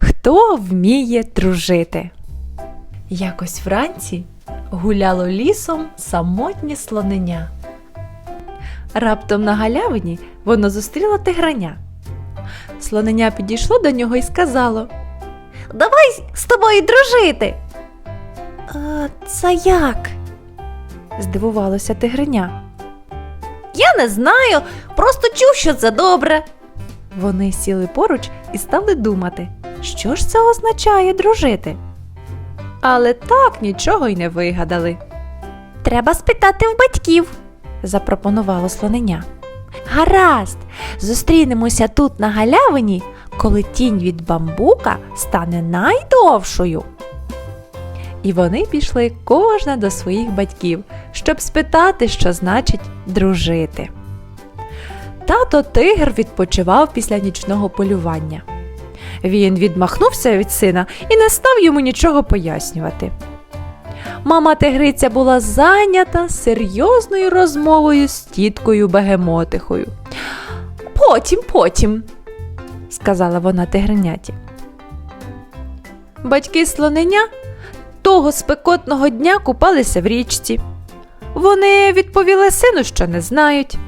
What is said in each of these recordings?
Хто вміє дружити? Якось вранці гуляло лісом самотнє слоненя. Раптом на галявині воно зустріло тиграня. Слоненя підійшло до нього і сказало: Давай з тобою дружити. «А, це як? здивувалося тигреня. Я не знаю, просто чув, що це добре. Вони сіли поруч і стали думати, що ж це означає дружити. Але так нічого й не вигадали. Треба спитати в батьків, запропонувало слоненя. Гаразд, зустрінемося тут на галявині, коли тінь від бамбука стане найдовшою. І вони пішли кожна до своїх батьків, щоб спитати, що значить дружити. Тато тигр відпочивав після нічного полювання. Він відмахнувся від сина і не став йому нічого пояснювати. Мама тигриця була зайнята серйозною розмовою з тіткою бегемотихою. Потім, потім, сказала вона тигреняті. Батьки слоненя того спекотного дня купалися в річці. Вони відповіли сину, що не знають.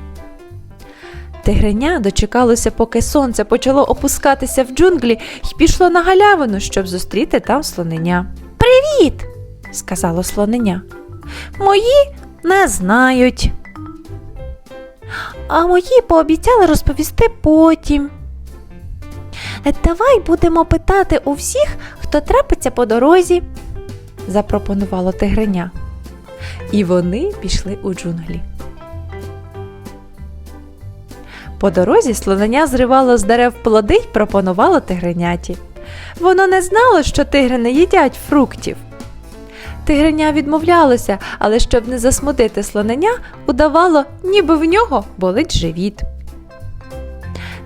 Тигреня дочекалося, поки сонце почало опускатися в джунглі і пішло на галявину, щоб зустріти там слоненя. Привіт! сказало слоненя. Мої не знають. А мої пообіцяли розповісти потім. «Е, Давай будемо питати у всіх, хто трапиться по дорозі, запропонувало тигреня. І вони пішли у джунглі. По дорозі слонення зривало з дерев плоди й пропонувало тигреняті. Воно не знало, що тигри не їдять фруктів. Тигреня відмовлялося, але щоб не засмутити слонення, удавало, ніби в нього болить живіт.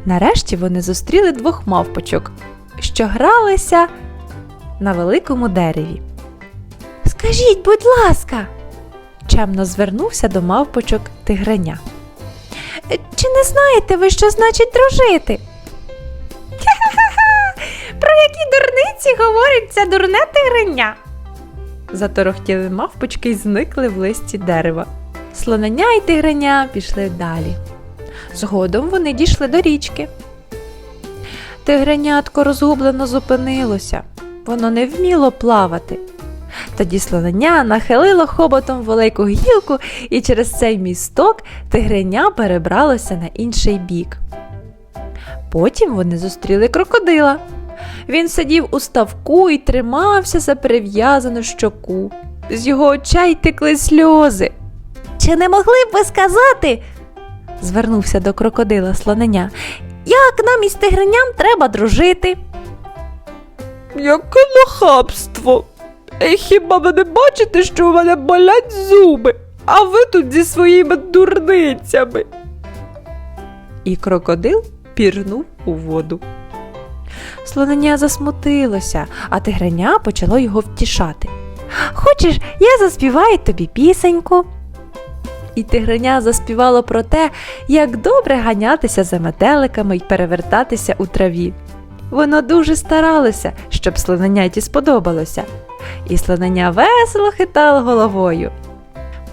Нарешті вони зустріли двох мавпочок, що гралися на великому дереві. Скажіть, будь ласка, чемно звернувся до мавпочок тигреня. «Е, Чи не знаєте ви, що значить дружити? Про які дурниці говорить це дурне тигреня? Заторохтіли мавпочки й зникли в листі дерева. Слонення й тигреня пішли далі. Згодом вони дійшли до річки. Тигренятко розгублено зупинилося. Воно не вміло плавати. Тоді слонення нахилило хоботом велику гілку, і через цей місток тигреня перебралося на інший бік. Потім вони зустріли крокодила. Він сидів у ставку і тримався за перев'язану щоку. З його очей текли сльози. Чи не могли б ви сказати? звернувся до крокодила слонення. Як нам із тигреням треба дружити? Яке нахабство! Е, Хіба ви не бачите, що у мене болять зуби, а ви тут зі своїми дурницями? І крокодил пірнув у воду. Слонення засмутилося, а тигреня почало його втішати. Хочеш, я заспіваю тобі пісеньку. І тигреня заспівало про те, як добре ганятися за метеликами й перевертатися у траві. Воно дуже старалося, щоб слоненяті сподобалося, і слонення весело хитало головою.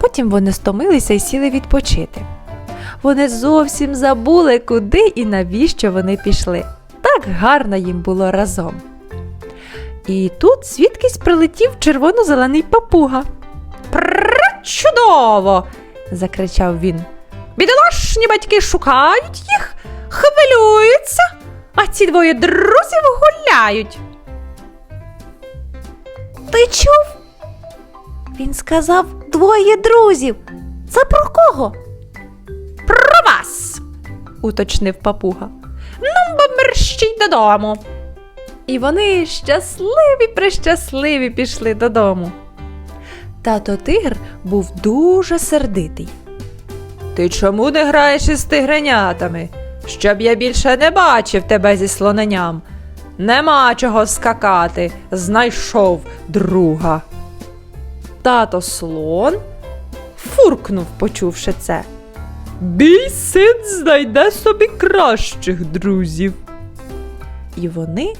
Потім вони стомилися і сіли відпочити. Вони зовсім забули, куди і навіщо вони пішли. Так гарно їм було разом. І тут звідкись прилетів червоно-зелений папуга. Чудово! закричав він. Бідолашні батьки шукають їх, хвилюються, а ці двоє друзів гуляють. Ти чув? Він сказав двоє друзів. Це про кого? Про вас, уточнив папуга. Ну, бо мерщій додому. І вони щасливі прищасливі пішли додому. Тато тигр був дуже сердитий. Ти чому не граєш із тигренятами? Щоб я більше не бачив тебе зі слоненям. Нема чого скакати, знайшов друга. Тато слон фуркнув, почувши це. Мій син знайде собі кращих друзів. І вони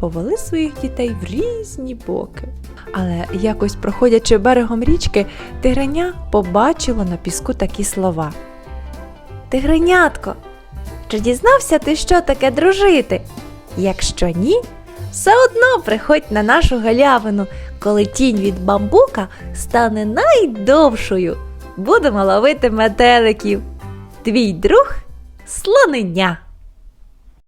повели своїх дітей в різні боки. Але якось проходячи берегом річки, тигреня побачило на піску такі слова. Тигренятко, чи дізнався ти, що таке дружити? Якщо ні, все одно приходь на нашу галявину, коли тінь від бамбука стане найдовшою. Будемо ловити метеликів. Твій друг слонення.